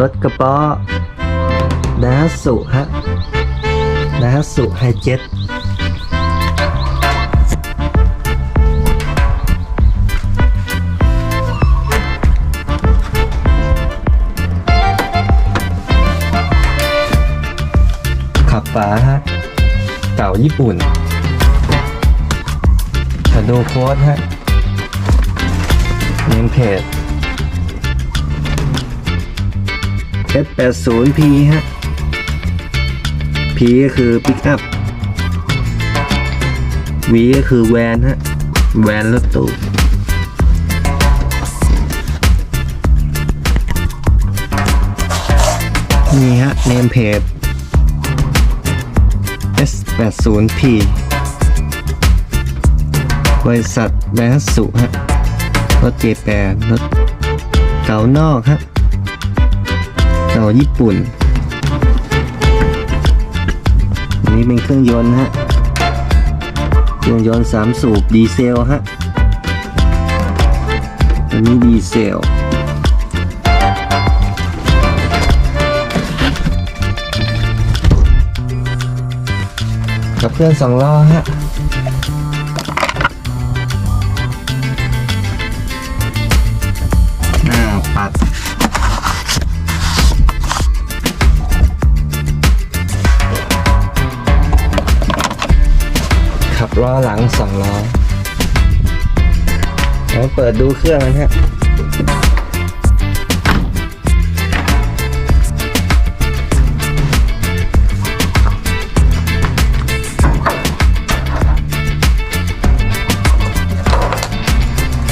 รถกระป๋อดาสุฮะดาสุไฮเจ็ตขับฟ้าฮะเก่าญี่ปุ่นมาโดโค้ดฮะเนมเพจ S80P ฮะ P ก็คือ Pick up V ก็คือแวนฮะ แวนรถตู้นี่ฮะ เนมเพจ S80P บริษัทแบรนด์สุฮะ รถเจแปนรถเก่านอกฮะ เก่าญี่ปุ่น อันนี้เป็นเครื่องยนต์ฮะ เครื่องยนต์สามสูบดีเซลฮะ อันนี้ดีเซลกับเครื่องสองล้อฮะ ขับล้อหลังสองล้อเราเปิดดูเครื่องกันฮะ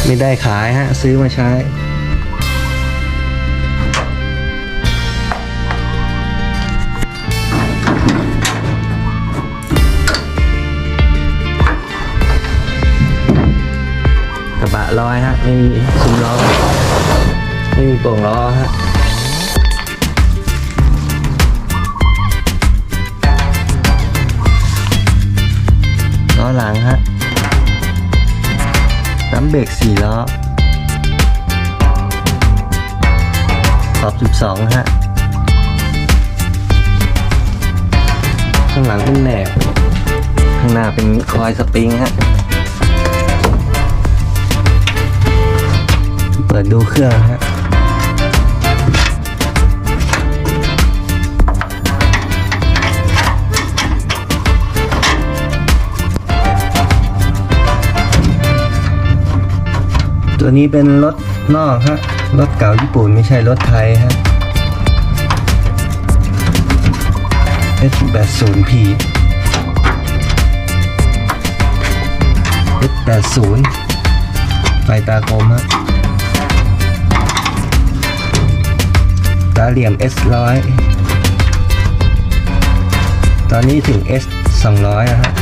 ไม่ได้ขายฮะ ซื้อมาใช้ ระบะลอยฮะ ไม่มีซุ้มล้อ ไม่มีโป่งล้อฮะล้อหลังฮะน้ำเบรกสี่ล้อ ขอบ 12 ฮะ ข้างหลังเป็นแหนบ ข้างหน้าเป็นคอยสปริงฮะ ปิดดูเครื่องฮะตัวนี้เป็นรถนอกฮะรถเก่าญี่ปุ่นไม่ใช่รถไทยฮะ S80P S80 ไฟตากลมฮะาเหลี่ยม S100 ตอนนี้ถึง S200 แล้วฮะ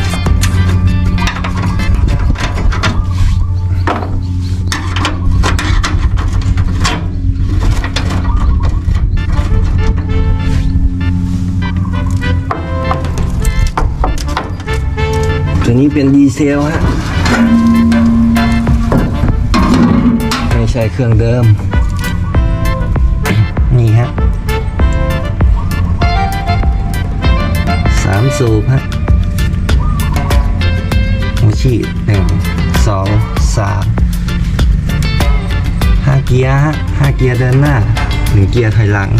ตัวนี้เป็นดีเซลฮะ ไม่ใช่เครื่องเดิม ซูมฮะหัวฉีดหนึ่งสองสามห้าเกียร์ฮะห้าเกียร์เดินหน้าหนึ่งเกียร์ถอยหลัง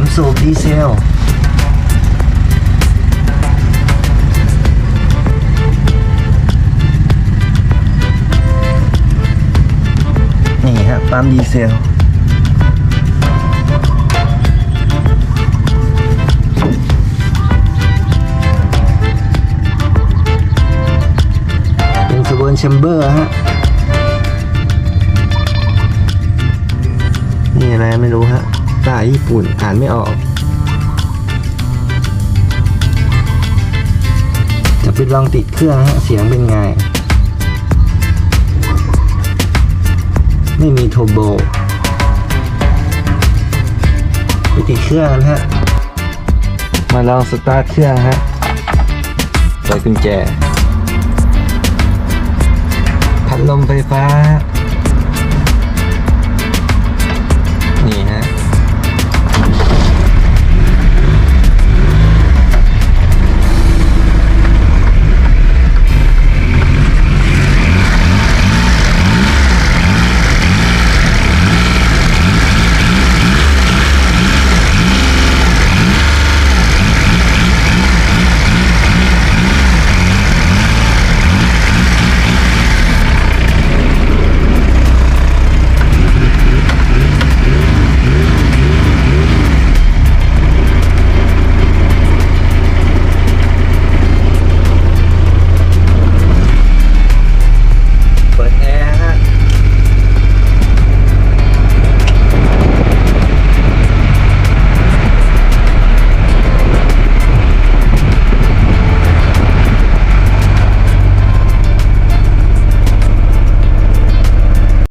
ามสูบดีเซล นี่ฮะปั๊มดีเซลเป็นสบนแชมเบอร์ฮะ นี่อะไรไม่รู้ฮะาญี่ปุ่นอ่านไม่ออก จะเป็นลองติดเครื่องฮะเสียงเป็นไง ไม่มีโทโบไปติดเครื่องฮะ มาลองสตาร์ทเครื่องฮะใส่กุญแจ พัดลมไฟฟ้า